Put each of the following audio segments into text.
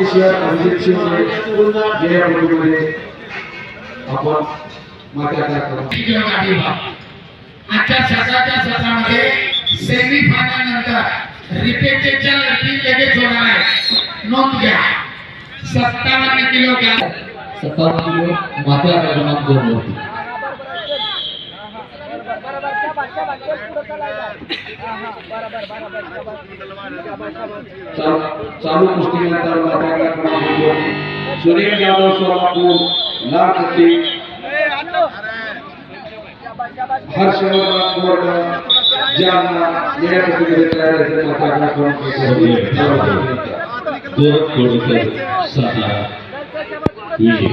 मुलीमध्ये आपण आजच्या सत्राच्या सत्रामध्ये सेमी फायनल नंतर रिपीटच्या लढती लगेच होणार आहे नोंद घ्या. सत्तावन्न किलो सत्तावन्न किलो मात्या क्रमांक दोन होती. चालू कुस्तीनंतर वाटाघाट सुनील यादव सोलापूर लाल कट्टी हर्षवर्धन कोरडा जालना या प्रतियोगितेत वाटाघाट दोन कोडीकर साधा विजय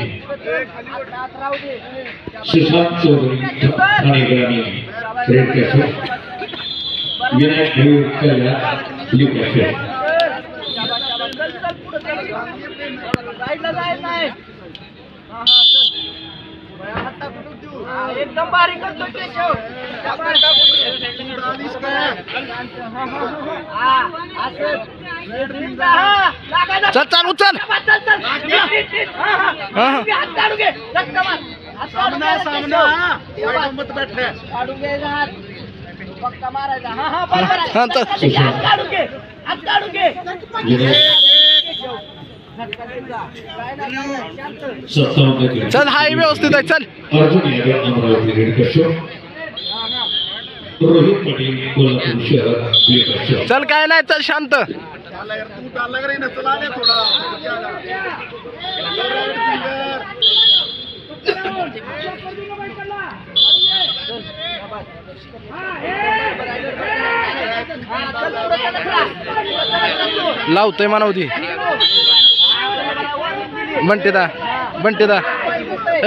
सुशांत चौधरी ठाणे ग्रामीण क्रिकेट मयूर कल्या ब्ल्यू कॅशो एकदम बारीक चल चल उचल हात काढू घे हा हा. हा, तर. चल हाय व्यवस्थित आहे चल. चल काय नाही चल शांत. चल, लावतोय मानवती बंटीदा बंटीदा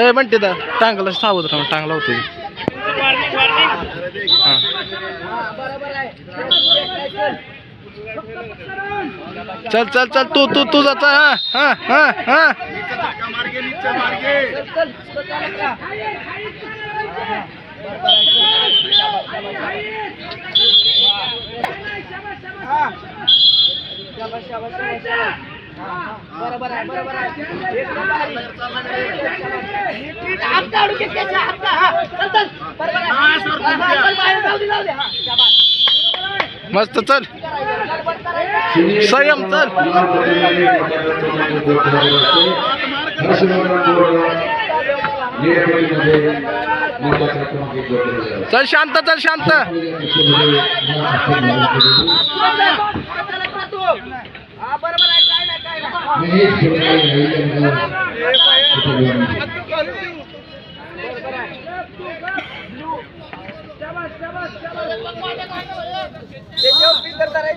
ए बंटीदा टांगला सावध राहा टांग लावतोय हा बरोबर आहे चल चल चल तू तू तुझा चल हा हा हा हा चल चल हा. हा, बरोबर आहे बरोबर आहे चल चल मस्त चल संयम चल चल शांत चल शांत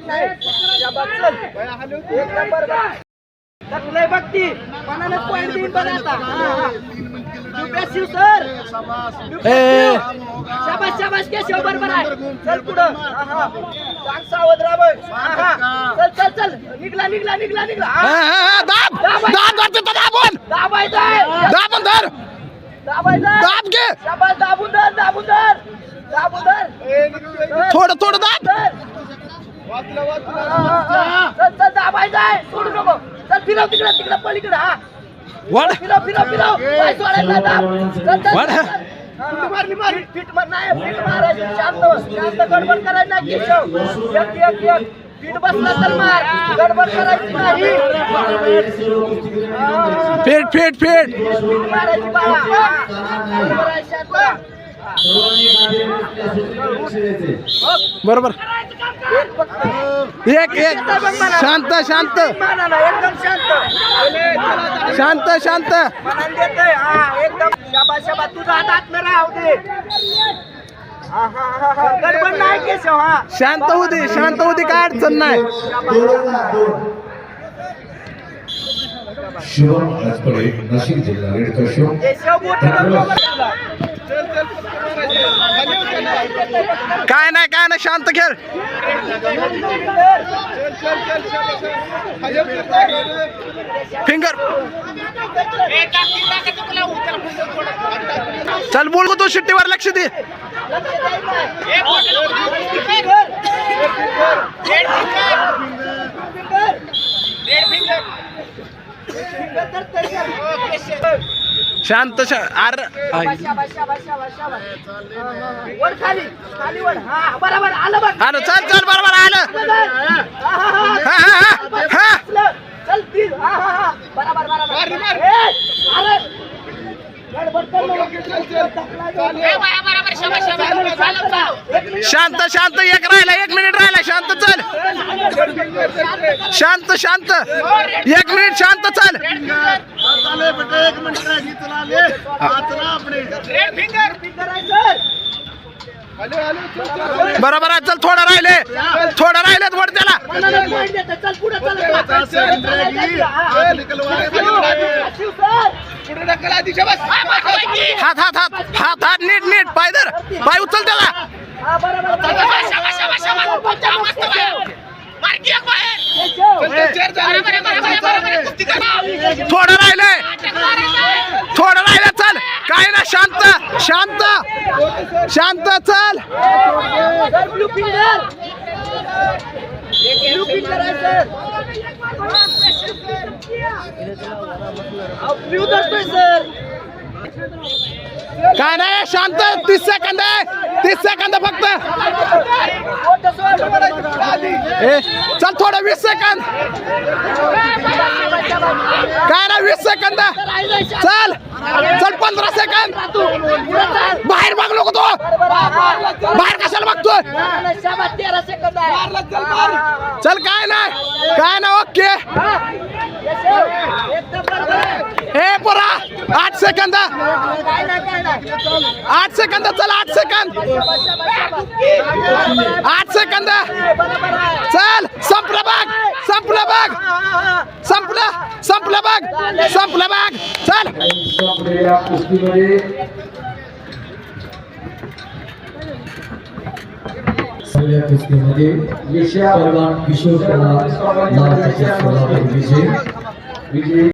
नाही एक नंबर बघ. बघती पॉईंट देईन बघ आता हा, हा. दुप्या शिव सर. शाबास शाबास केशव बरोबर आहे चल पुढं हा, हा. चांग सावध राहा बघ. हा, हा. चल चल चल निघला निघला निघला निघला हा, दाब दाब धर तिथं दाबून दाबायचं आहे दाबून धर दाबायचं आहे. दाब घे शाबास दाबून धर दाबून धर दाबून धर धर. थोडं थोडं दाब धर. हा, हा, हा. चल चल दाबायचं आहे सोडू नको चल फिरव तिकडे तिकडे पलीकडे हा वळ फिरव फिरव फिरव पाय सोडायचं नाही, दाब चल चल वाढ. चल, चल. हा, हा. फिट फिट मार नाही फिट मारायची शांत शांत गडबड करायची नाही केशव एक एक एक फिट बसला तर मार गडबड करायची नाही हा. फेट फेट फेट फिट मारायची बाळा हा. बरोबर आहे, शांत. बरोबर एक एक. शांत शांत. एकदम शांत शांत. शांत एकदम तुझा हात आत राहू दे गडबड नाही. केशव हा शांत होऊ दे शांत होऊ दे काय अडचण नाही राजपडे नाशिक जिल्हा रेड कॅशो केशव मोठी गडबड झाला. काय नाही काय नाही शांत खेळ. फिंगर चल बोल तू शिट्टीवर लक्ष दे. फिंगर शांत शा अर आलं चल चल बरोबर आलं. शांत शांत एक राहिला एक मिनिट राहिला शांत चल. शांत शांत. एक मिनिट शांत चल. बरोबर आहे चल थोडं राहिले. थोडं राहिले थोडं त्याला. हात हात हात. हात हात नीट नीट. पाय धर. पाय उचल त्याला. थोडं राहिलंय थोडं राहिलं चल काय ना शांत शांत शांत चल काय नाही शांत तीस सेकंद आहे तीस सेकंद फक्त ए चल थोडं वीस सेकंद. काय ना वीस सेकंद. चल चल पंधरा सेकंद. बाहेर माग नको तो. बाहेर कशाला मागतोय? तेरा सेकंद चल काय नाही. काय ना ओके. हे पोरा आठ सेकंद. आठ सेकंद चल आठ सेकंद. आठ सेकंद. चल संपलं बघ संपलं बघ. संपलं संपलं बघ संपलं बघ. चल. पहिल्या कुस्तीमध्ये विषया किशोर पवार विजय.